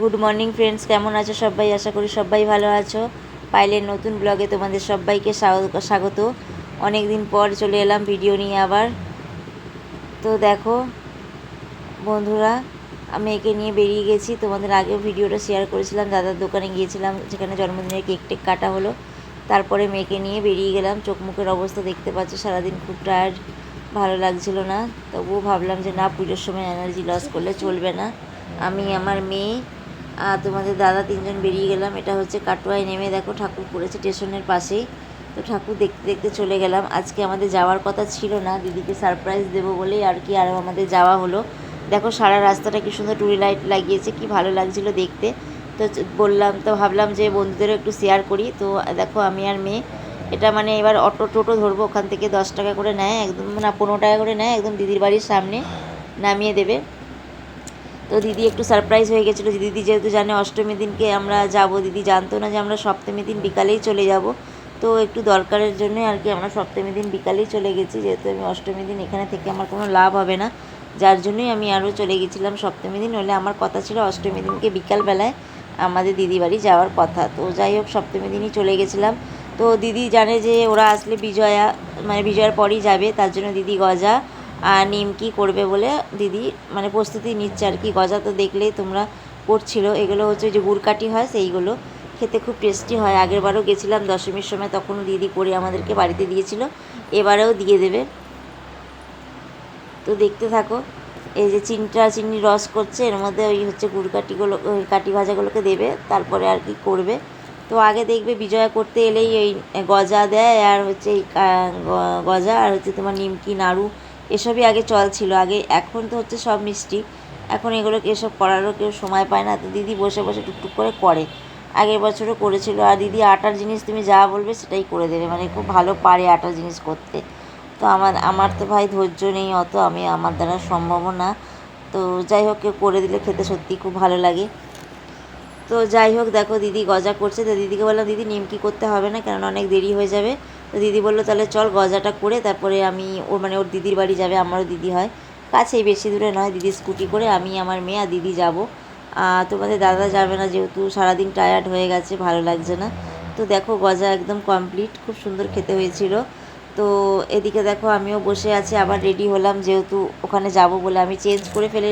Good morning friends কেমন আছো সবাই? আশা করি সবাই ভালো আছো। পাইলের নতুন ব্লগে তোমাদের সবাইকে স্বাগত- অনেক দিন পর চলে এলাম ভিডিও নিয়ে আবার। তো দেখো, বন্ধুরা, আমি একে নিয়ে বেরিয়ে গেছি। তোমাদের আগেও ভিডিওটা শেয়ার করেছিলাম। দাদার দোকানে গিয়েছিলাম, যেখানে জন্মদিনের কেক টেক কাটা হলো। তারপরে মেয়েকে নিয়ে বেরিয়ে গেলাম। চোখ মুখের অবস্থা দেখতে পাচ্ছ, সারাদিন খুব টায়ার্ড ভালো লাগছিল না। তবুও ভাবলাম যে না, পুজোর সময় এনার্জি লস করলে চলবে না। আমি, আমার মেয়ে তোমাদের দাদা তিনজন বেরিয়ে গেলাম। এটা হচ্ছে কাটোয়ায় নেমে দেখো ঠাকুর পড়েছে স্টেশনের পাশেই। তো ঠাকুর দেখতে দেখতে চলে গেলাম। আজকে আমাদের যাওয়ার কথা ছিল না, দিদিকে সারপ্রাইজ দেবো বলেই আর কি আরও আমাদের যাওয়া হলো। দেখো সারা রাস্তাটা কি সুন্দর টুরি লাইট লাগিয়েছে, কি ভালো লাগছিল দেখতে। তো বললাম, তো ভাবলাম যে বন্ধুদেরও একটু শেয়ার করি। তো দেখো আমি আর মেয়ে, এটা মানে এবার অটো টোটো ধরবো, ওখান থেকে দশ টাকা করে নেয়, একদম না পনেরো টাকা করে নেয়, একদম দিদির বাড়ির সামনে নামিয়ে দেবে। তো দিদি একটু সারপ্রাইজ হয়ে গেছিল। দিদি যেহেতু জানে অষ্টমী দিনকে আমরা যাব, দিদি জানতো না যে আমরা সপ্তমী দিন বিকালেই চলে যাব। তো একটু দরকারের জন্যই আর কি আমরা সপ্তমী দিন বিকালেই চলে গেছি। যেহেতু আমি অষ্টমী দিন এখানে থেকে আমার কোনো লাভ হবে না। যার জন্যই আমি আরও চলে গেছিলাম সপ্তমী দিন। হলে আমার কথা ছিল অষ্টমী দিনকে বিকালবেলায় আমাদের দিদি বাড়ি যাওয়ার কথা। তো যাই হোক সপ্তমী দিনই চলে গেছিলাম। তো দিদি জানে যে ওরা আসলে বিজয়া মানে বিজয়ার পরই যাবে। তার জন্য দিদি গজা। নিমকি করবে বলে দিদি মানে প্রস্তুতি নিচ্ছে আর কি। গজা তো দেখলেই তোমরা করছিল। এগুলো হচ্ছে যে গুড়কাটি হয়, সেইগুলো খেতে খুব টেস্টি হয়। আগের বারও গেছিলাম দশমীর সময়, তখন দিদি করে আমাদেরকে বাড়িতে দিয়েছিল। এবারেও দিয়ে দেবে। তো দেখতে থাকো, এই যে চিনিটা চিনি রস করছে, এর মধ্যে ওই হচ্ছে গুড় কাটিগুলো ওই কাটি ভাজাগুলোকে দেবে, তারপরে আর কি করবে। তো আগে দেখবে বিজয়া করতে এলেই ওই গজা দেয়, আর হচ্ছে এই গজা, আর হচ্ছে তোমার নিমকি, নাড়ু এসবই আগে চল ছিল, আগে এখন তো হচ্ছে সব মিষ্টি। এখন এগুলোকে এসব করারও কেউ সময় পায় না, তো দিদি বসে বসে টুকটুক করে করে। আগের বছরও করেছিল, আর দিদি আটার জিনিস তুমি যা বলবে সেটাই করে দেবে মানে খুব ভালো পারে আটার জিনিস করতে। তো আমার আমার তো ভাই ধৈর্য নেই অত, আমি আমার দ্বারা সম্ভব না। তো যাই হোক, কেউ করে দিলে খেতে সত্যি খুব ভালো লাগে। তো যাই হোক, দেখো দিদি গজা করছে, তো দিদিকে বললাম, দিদি নিমকি করতে হবে না, কেননা অনেক দেরি হয়ে যাবে। তো দিদি বলল, তাহলে চল গজাটা করে তারপরে আমি ও মানে ওর দিদির বাড়ি যাবে, আমারও দিদি হয়। কাছেই বেশি দূরে নয় দিদি স্কুটি করে আমি আমার মেয়ে আর দিদি যাব। তোমাদের দাদা যাবে না যেহেতু সারাদিন টায়ার্ড হয়ে গেছে, ভালো লাগছে না। তো দেখো গজা একদম কমপ্লিট খুব সুন্দর খেতে হয়েছিল। তো এদিকে দেখো আমিও বসে আছি, আবার রেডি হলাম যেহেতু ওখানে যাব বলে আমি চেঞ্জ করে ফেলে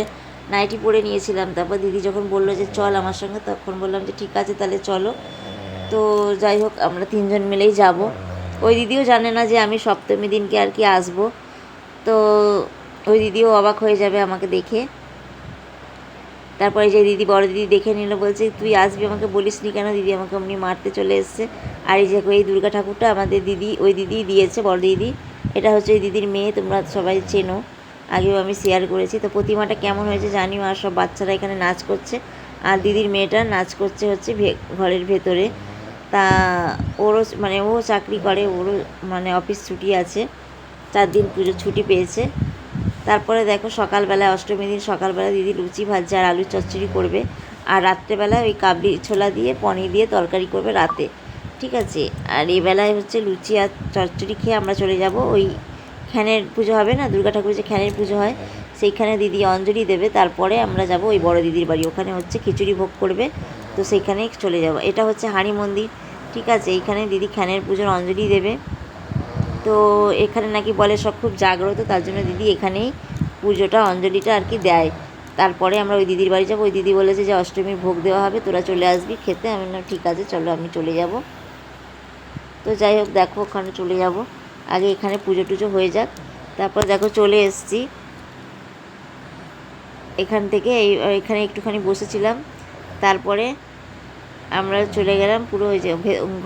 নাইটি পরে নিয়েছিলাম। তারপর দিদি যখন বলল যে চল আমার সঙ্গে, তখন বললাম যে ঠিক আছে তাহলে চলো। তো যাই হোক, আমরা তিনজন মিলেই যাব। ওই দিদিও জানে না যে আমি সপ্তমী দিনকে আর কি আসব। তো ওই দিদিও অবাক হয়ে যাবে আমাকে দেখে। তারপরে যে দিদি, বড় দিদি দেখে নিল, বলছে, তুই আসবি আমাকে বলিস নি কেন? দিদি আমাকে অমনি মারতে চলে এসছে। আর এই যে এই দুর্গা ঠাকুরটা আমাদের দিদি, ওই দিদি দিয়েছে, বড় দিদি। এটা হচ্ছে ওই দিদির মেয়ে, তোমরা সবাই চেনো। আগেও আমি শেয়ার করেছি। তো প্রতিমাটা কেমন হয়েছে জানিও, আর সব বাচ্চারা এখানে নাচ করছে। আর দিদির মেয়েটা নাচ করছে হচ্ছে ঘরের ভেতরে। তা ওরও মানে ও চাকরি করে, ওরও মানে অফিস ছুটি আছে। চার দিন পুজো ছুটি পেয়েছে। তারপরে দেখো সকালবেলা অষ্টমী দিন সকালবেলা দিদি লুচি, ভাজছে আর আলু চচ্চড়ি করবে। আর রাত্রেবেলায় ওই কাবলি ছোলা দিয়ে, পনির দিয়ে তরকারি করবে রাতে। ঠিক আছে? আর এই বেলায় হচ্ছে লুচি আর চচ্চড়ি খেয়ে আমরা চলে যাব। ওই খ্যানের পুজো হবে না? দুর্গা ঠাকুরের যে খ্যানের পুজো হয়, সেইখানে দিদি অঞ্জলি দেবে। তারপরে আমরা যাব ওই বড় দিদির বাড়ি। ওখানে হচ্ছে খিচুড়ি ভোগ করবে। তো সেইখানেই চলে যাব। এটা হচ্ছে হাঁড়ি মন্দির। ঠিক আছে, এইখানে দিদি খ্যানের পুজোর অঞ্জলি দেবে। তো এখানে নাকি বলে সব খুব জাগ্রত, তার জন্য দিদি এখানেই পুজোটা, অঞ্জলিটা আর কি দেয়। তারপরে আমরা ওই দিদির বাড়ি যাব। ওই দিদি বলেছে যে অষ্টমীর ভোগ দেওয়া হবে, তোরা চলে আসবি খেতে। আমি না ঠিক আছে, চলো, আমি চলে যাব। তো যাই হোক, দেখো, ওখানে চলে যাব। আগে এখানে পুজো টুজো হয়ে যাক। তারপর দেখো, চলে এসছি। এখান থেকে এই, এখানে একটুখানি বসেছিলাম। তারপরে আমরা চলে গেলাম পুরো ওই যে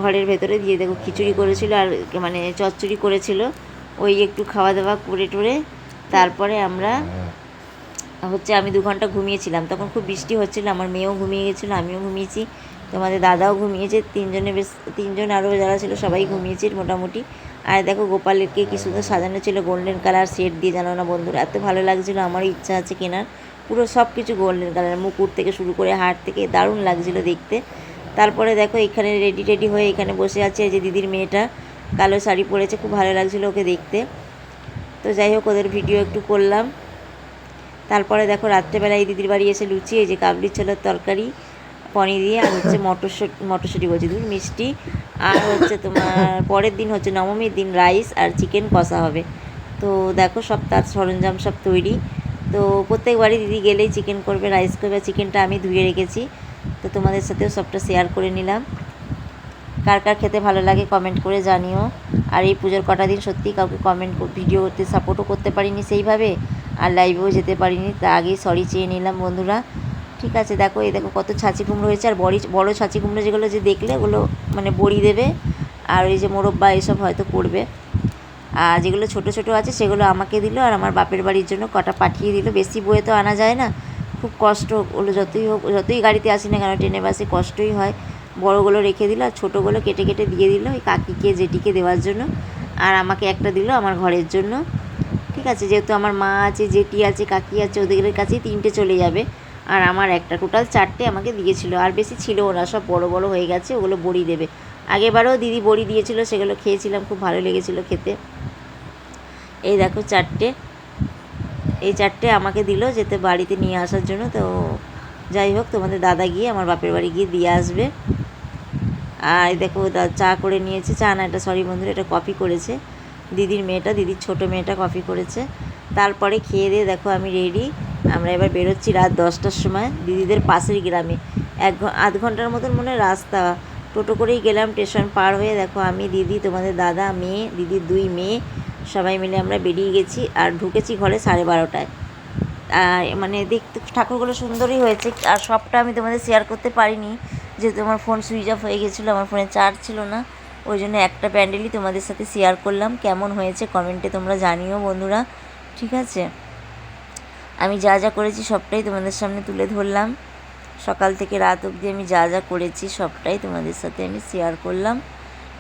ঘরের ভেতরে দিয়ে দেখো খিচুড়ি করেছিল আর মানে চচ্চড়ি করেছিল। ওই একটু খাওয়া দাওয়া করে টোরে তারপরে আমরা হচ্ছে আমি দু ঘণ্টা ঘুমিয়েছিলাম। তখন খুব বৃষ্টি হচ্ছিল, আমার মেয়েও ঘুমিয়ে গেছিল, আমিও ঘুমিয়েছি, তোমাদের দাদাও ঘুমিয়েছে, তিনজনে বেশ, তিনজন আরও যারা ছিল সবাই ঘুমিয়েছে মোটামুটি। আর দেখো গোপালেরকে কি সুন্দর সাজানো ছিল গোল্ডেন কালার সেট দিয়ে জানো না বন্ধুরা, এত ভালো লাগছিল, আমারও ইচ্ছা আছে কেনার। পুরো সব কিছু গোল্ডেন কালার মুকুট থেকে শুরু করে হাট থেকে দারুণ লাগছিল দেখতে। তারপরে দেখো এখানে রেডি টেডি হয়ে এখানে বসে আছে এই যে দিদির মেয়েটা। কালো শাড়ি পরেছে খুব ভালো লাগছিল ওকে দেখতে। তো যাই হোক ওদের ভিডিও একটু করলাম। তারপরে দেখো রাত্রেবেলায় এই দিদির বাড়ি এসে লুচি এই যে কাবলি ছোলার তরকারি পনির দিয়ে আর হচ্ছে মটরশুঁটি মটরশুঁটি বলছি দুধ মিষ্টি। আর হচ্ছে তোমার পরের দিন হচ্ছে নবমীর দিন রাইস আর চিকেন কষা হবে। তো দেখো সব তার সরঞ্জাম সব তৈরি। তো প্রত্যেকবারই দিদি গেলেই চিকেন করবে রাইস করবে। চিকেনটা আমি ধুয়ে রেখেছি। তো তোমাদের সাথেও সবটা শেয়ার করে নিলাম। কার কার খেতে ভালো লাগে কমেন্ট করে জানিও। আর এই পুজোর কটা দিন সত্যিই কাউকে কমেন্ট ভিডিওতে সাপোর্টও করতে পারিনি সেইভাবে। আর লাইভেও যেতে পারিনি, তা আগেই সরি চেয়ে নিলাম বন্ধুরা। ঠিক আছে, দেখো, এই দেখো কত ছাঁচি কুমড়ো হয়েছে। আর বড়ি বড়ো ছাঁচি কুমড়ো যেগুলো যে দেখলে ওগুলো মানে বড়ি দেবে। আর ওই যে মোরব্বা এসব হয়তো করবে। যেগুলো ছোট ছোট আছে সেগুলো আমাকে দিল আর আমার বাপের বাড়ির জন্য কটা পাঠিয়ে দিল। বেশি বয়ে তো আনা যায় না। খুব কষ্ট ওগুলো যতই হোক, যতই গাড়িতে আসি না কেন, ট্রেনে, বাসে কষ্টই হয়। বড়গুলো রেখে দিল আর ছোটোগুলো কেটে কেটে দিয়ে দিল ওই কাকিকে, জেঠিকে দেওয়ার জন্য। আর আমাকে একটা দিল আমার ঘরের জন্য। ঠিক আছে, যেহেতু আমার মা আছে, জেঠি আছে, কাকি আছে, ওদের কাছেই তিনটে চলে যাবে। আর আমার একটা টোটাল চারটে আমাকে দিয়েছিল। আর বেশি ছিল ওরা সব বড় বড় হয়ে গেছে, ওগুলো বড়ি দেবে। আগেবারও দিদি বড়ি দিয়েছিল, সেগুলো খেয়েছিলাম, খুব ভালো লেগেছিলো খেতে। এই দেখো চারটে। এই চারটে আমাকে দিল যেতে বাড়িতে নিয়ে আসার জন্য। তো যাই হোক, তোমাদের দাদা গিয়ে আমার বাপের বাড়ি গিয়ে দিয়ে আসবে। আর এই দেখো চা করে নিয়েছে। চা না, এটা সরি বন্ধুরা, এটা কফি করেছে। দিদির মেয়েটা, দিদির ছোট মেয়েটা কফি করেছে। তারপরে খেয়ে দিয়ে দেখো আমি রেডি আমরা এবার বেরোচ্ছি রাত দশটার সময়। দিদিদের পাশের গ্রামে। এক আধ ঘণ্টার মতন মনে রাস্তা। টোটো করেই গেলাম স্টেশন পার হয়ে দেখো আমি, দিদি, তোমাদের দাদা, মেয়ে, দিদির দুই মেয়ে। সবাই মিলে আমরা বেরিয়ে গেছি আর ঢুকেছি ঘরে সাড়ে বারোটায়। আর মানে দেখতে ঠাকুরগুলো সুন্দরই হয়েছে আর সবটা আমি তোমাদের শেয়ার করতে পারিনি। যেহেতু আমার ফোন সুইচ অফ হয়ে গেছিল, আমার ফোনে চার্জ ছিল না, ওই জন্য একটা প্যান্ডেলই তোমাদের সাথে শেয়ার করলাম। কেমন হয়েছে কমেন্টে তোমরা জানিও বন্ধুরা, ঠিক আছে? আমি যা যা করেছি সবটাই তোমাদের সামনে তুলে ধরলাম। সকাল থেকে রাত অবধি আমি যা যা করেছি সবটাই তোমাদের সাথে আমি শেয়ার করলাম।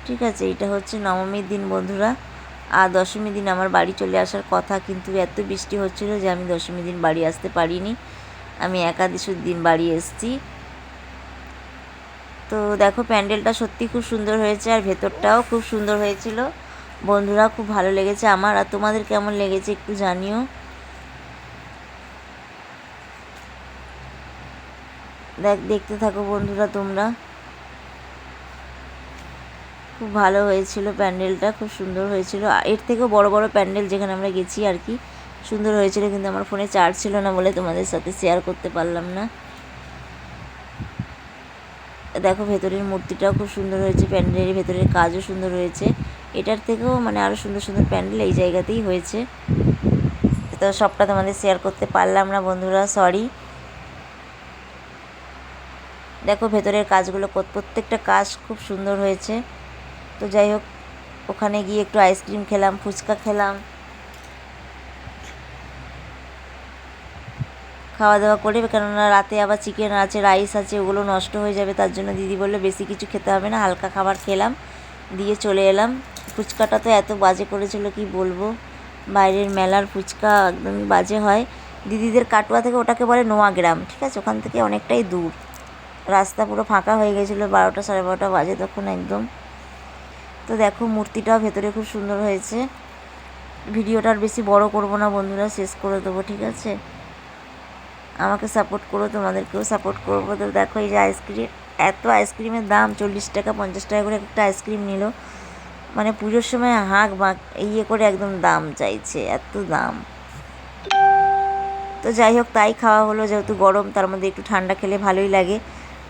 ঠিক আছে এটা হচ্ছে নবমীর দিন বন্ধুরা। আর দশমী দিন আমার বাড়ি চলে আসার কথা কিন্তু এত বৃষ্টি হচ্ছিল যে আমি দশমী দিন বাড়ি আসতে পারিনি। আমি একাদশীর দিন বাড়ি এসেছি। তো দেখো প্যান্ডেলটা সত্যি খুব সুন্দর হয়েছে আর ভেতরটাও খুব সুন্দর হয়েছিল। বন্ধুরা, খুব ভালো লেগেছে আমার। আর তোমাদের কেমন লেগেছে একটু জানিও। দেখ, দেখতে থাকো বন্ধুরা তোমরা। খুব ভালো হয়েছিল, প্যান্ডেলটা খুব সুন্দর হয়েছিল। এর থেকেও বড় বড় প্যান্ডেল যেখানে আমরা গেছি আর কি, সুন্দর হয়েছিল কিন্তু আমার ফোনে চার্জ ছিল না বলে তোমাদের সাথে শেয়ার করতে পারলাম না। দেখো ভেতরের মূর্তিটাও খুব সুন্দর হয়েছে, প্যান্ডেলের ভেতরের কাজও সুন্দর হয়েছে। এটার থেকেও মানে আরও সুন্দর সুন্দর প্যান্ডেল এই জায়গাতেই হয়েছে। তো সবটা তোমাদের শেয়ার করতে পারলাম না বন্ধুরা সরি দেখো ভেতরের কাজগুলো, প্রত্যেকটা কাজ খুব সুন্দর হয়েছে। তো যাই হোক, ওখানে গিয়ে একটু আইসক্রিম খেলাম, ফুচকা খেলাম। খাওয়া দাওয়া করে, কেননা রাতে আবার চিকেন আছে রাইস আছে, ওগুলো নষ্ট হয়ে যাবে, তার জন্য দিদি বলল বেশি কিছু খেতে হবে না, হালকা খাবার খেলাম, দিয়ে চলে এলাম। ফুচকাটা তো এত বাজে করেছিল, কি বলব? বাইরের মেলার ফুচকা একদমই বাজে হয়। দিদিদের কাটোয়া থেকে ওটাকে বলে নোয়া গ্রাম, ঠিক আছে? ওখান থেকে অনেকটাই দূর। রাস্তা পুরো ফাঁকা হয়ে গেছিল, বারোটা সাড়ে বারোটা বাজে তখন একদম। তো দেখো, মূর্তিটাও ভেতরে খুব সুন্দর হয়েছে। ভিডিওটা আর বেশি বড় করব না বন্ধুরা, শেষ করে দেবো, ঠিক আছে? আমাকে সাপোর্ট করো, তোমাদেরকেও সাপোর্ট করব। তো দেখো, এই যে আইসক্রিম এত আইসক্রিমের দাম, চল্লিশ টাকা, পঞ্চাশ টাকা করে একটা আইসক্রিম নিল। মানে পুজোর সময় হাঁক বাঁক ইয়ে করে একদম দাম চাইছে, এত দাম। তো যাই হোক, তাই খাওয়া হলো, যেহেতু গরম, তার মধ্যে একটু ঠান্ডা খেলে ভালোই লাগে।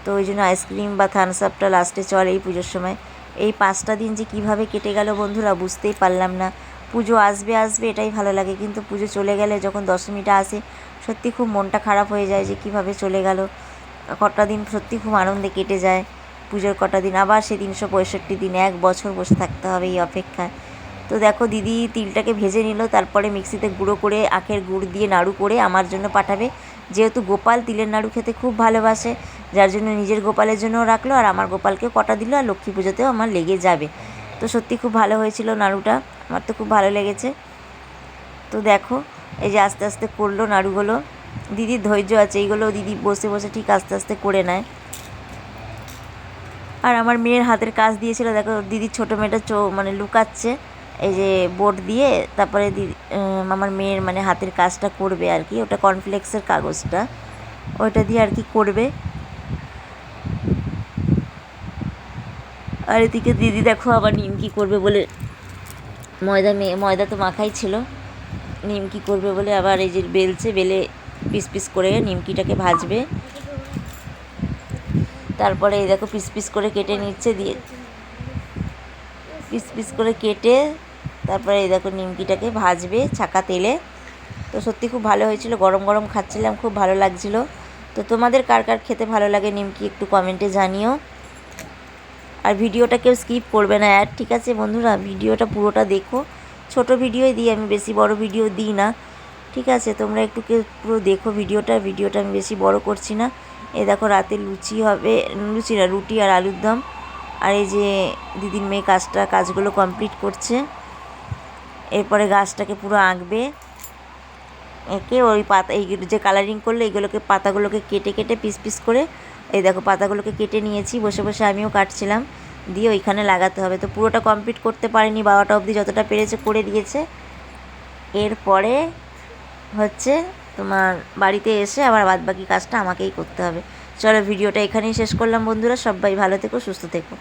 তো ওই জন্য আইসক্রিম বা থামস আপটা লাস্টে চলে, এই পুজোর সময়। এই পাঁচটা দিন যে কীভাবে কেটে গেল বন্ধুরা বুঝতেই পারলাম না। পুজো আসবে আসবে এটাই ভালো লাগে, কিন্তু পুজো চলে গেলে যখন দশমীটা আসে, সত্যি খুব মনটা খারাপ হয়ে যায় যে কীভাবে চলে গেল। কটা দিন সত্যি খুব আনন্দে কেটে যায়, পুজোর কটা দিন। আবার সে তিনশো পঁয়ষট্টি দিন, এক বছর বসে থাকতে হবে এই অপেক্ষায়। তো দেখো দিদি তিলটাকে ভেজে নিল, তারপরে মিক্সিতে গুঁড়ো করে আখের গুড় দিয়ে নাড়ু করে আমার জন্য পাঠাবে। যেহেতু গোপাল তিলের নাড়ু খেতে খুব ভালোবাসে, যার জন্য নিজের গোপালের জন্যও রাখল আর আমার গোপালকে কটা দিল আর লক্ষ্মী পুজোতেও আমার লেগে যাবে। তো সত্যি খুব ভালো হয়েছিল নাড়ুটা, আমার তো খুব ভালো লেগেছে। তো দেখো, এই যে আস্তে আস্তে করল নাড়ুগুলো। দিদির ধৈর্য আছে, এইগুলো দিদি বসে বসে ঠিক আস্তে আস্তে করে নেয়। আর আমার মেয়ের হাতের কাজ দিয়েছিল, দেখো দিদির ছোটো মেয়েটা চো মানে লুকাচ্ছে। এই যে বোর্ড দিয়ে তারপরে আমার মেয়ের মানে হাতের কাজটা করবে আর কি, ওটা কর্নফ্লেক্সের কাগজটা, ওইটা দিয়ে আর কি করবে। আর এদিকে দিদি দেখো আবার নিমকি করবে বলে, ময়দা মেয়ে ময়দা তো মাখাই ছিল নিমকি করবে বলে আবার এই যে বেলছে, বেলে পিস পিস করে নিমকিটাকে ভাজবে। তারপরে এই দেখো পিস পিস করে কেটে নিচ্ছে, দিয়ে পিস পিস করে কেটে তারপরে এই দেখো নিমকিটাকে ভাজবে ছাকা তেলে। তো সত্যি খুব ভালো হয়েছিল, গরম গরম খাচ্ছিলাম, খুব ভালো লাগছিল। তো তোমাদের কার কার খেতে ভালো লাগে নিমকি একটু কমেন্টে জানিও। আর ভিডিওটা কেউ স্কিপ করবে না অ্যাড, ঠিক আছে বন্ধুরা? ভিডিওটা পুরোটা দেখো। ছোট ভিডিওই দিই, আমি বেশি বড় ভিডিও দিই না, ঠিক আছে? তোমরা একটু কেউ পুরো দেখো ভিডিওটা ভিডিওটা আমি বেশি বড় করছি না। এ দেখো রাতে লুচি হবে, লুচি না, রুটি আর আলুর দম। আর এই যে দিদির মেয়ে কাজটা, কাজগুলো কমপ্লিট করছে। এরপরে গাছটাকে পুরো আঁকবে। এঁকে ওই পাতা এই যে কালারিং করলে এইগুলোকে পাতাগুলোকে কেটে কেটে পিস পিস করে এই দেখো পাতাগুলোকে কেটে নিয়েছি, বসে বসে আমিও কাটছিলাম। দিয়ে ওইখানে লাগাতে হবে। তো পুরোটা কমপ্লিট করতে পারিনি, বারোটা অবধি যতটা পেরেছে করে দিয়েছে। এরপরে হচ্ছে তোমার বাড়িতে এসে আবার বাদবাকি কাজটা আমাকেই করতে হবে। চলো ভিডিওটা এখানেই শেষ করলাম বন্ধুরা, সবাই ভালো থেকো, সুস্থ থেকো।